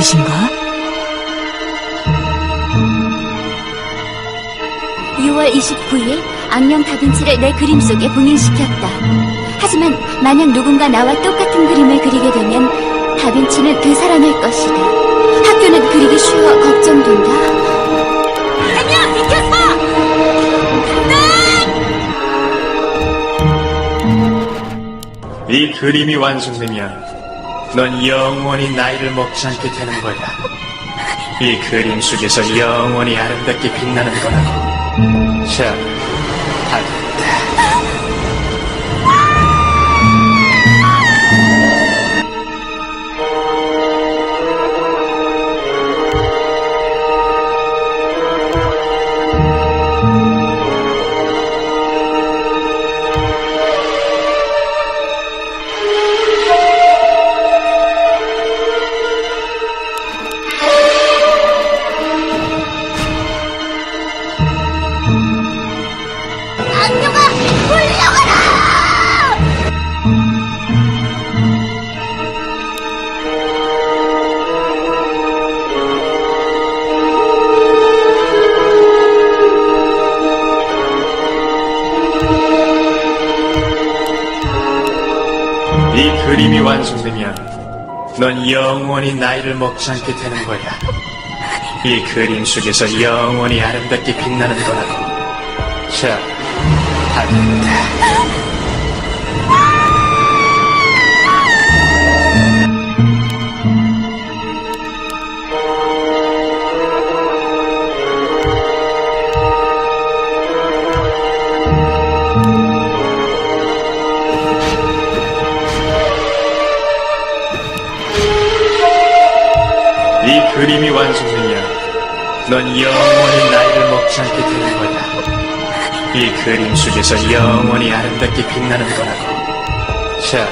계신가? 6월 29일 악령 다빈치를 내 그림 속에 봉인시켰다. 하지만 만약 누군가 나와 똑같은 그림을 그리게 되면 다빈치는 되살아날 것이다. 학교는 그리기 쉬워 걱정된다. 아니야, 비켰어! 이 그림이 완성되면 넌 영원히 나이를 먹지 않게 되는 거야. 이 그림 속에서 영원히 아름답게 빛나는 거라고. 자, 이 그림이 완성되면 넌 영원히 나이를 먹지 않게 되는 거야. 이 그림 속에서 영원히 아름답게 빛나는 거라고. 자, 다 됐다. 넌 영원히 나이를 먹지 않게 되는 거야. 이 그림 속에서 영원히 아름답게 빛나는 거라고. 자,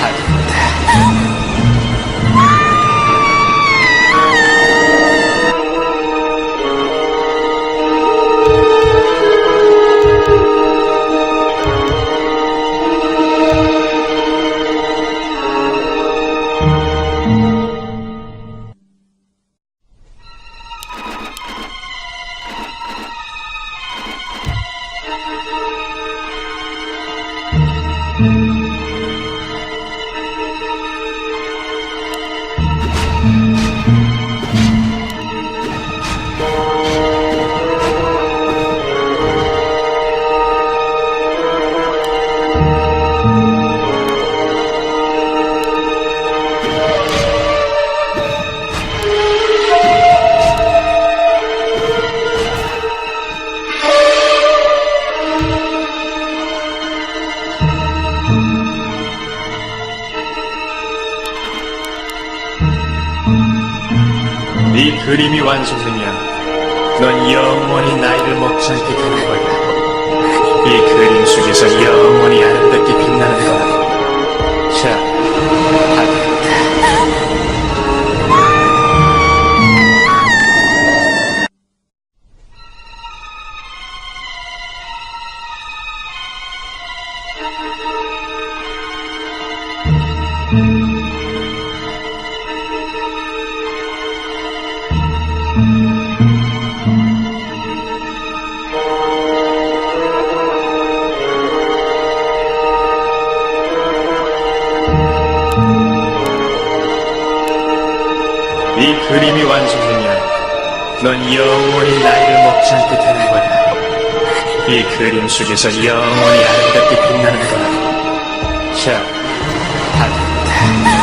다됐 그림이 완성되면 넌 영원히 나이를 먹지 않게 되는 거야. 이 그림 속에서 영 넌 영원히 나이를 먹지 않게 되는 거야. 이 그림 속에서 영원히 아름답게 빛나는 거라고. 자, 다 됐다.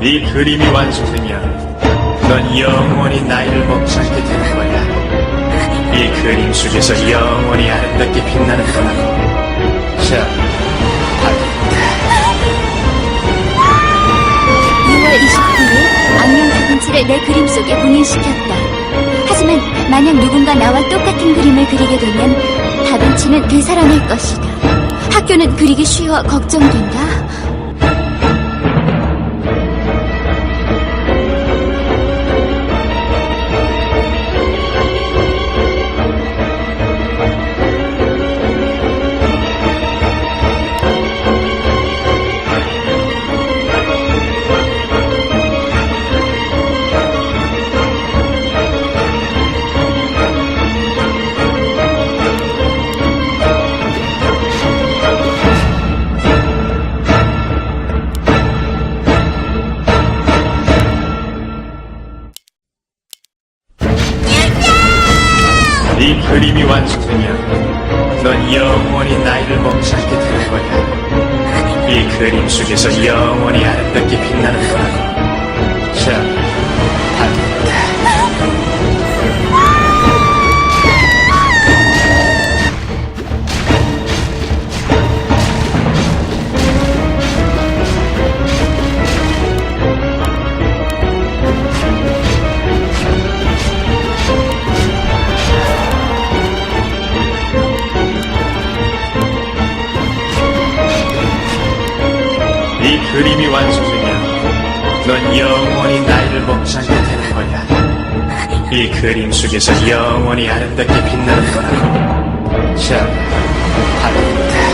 이 그림이 완성되면 넌 영원히 나이를 먹지 않게 되는 거야. 이 그림 속에서 영원히 아름답게 빛나는 거라고. 자, 하겠다. 2월 29일 악령 다빈치를 내 그림 속에 봉인시켰다. 하지만 만약 누군가 나와 똑같은 그림을 그리게 되면 다빈치는 되살아날 것이다. 학교는 그리기 쉬워 걱정된다. 그림이 완성되면 넌 영원히 나이를 않게 되는 거야. 이 그림 속에서 영원히 아름답게 빛나는 거라고. 자, 그림이 완성되면 넌 영원히 나이를 먹지 않게 되는 거야. 이 그림 속에서 영원히 아름답게 빛나는 거라고. 자, 하겠다.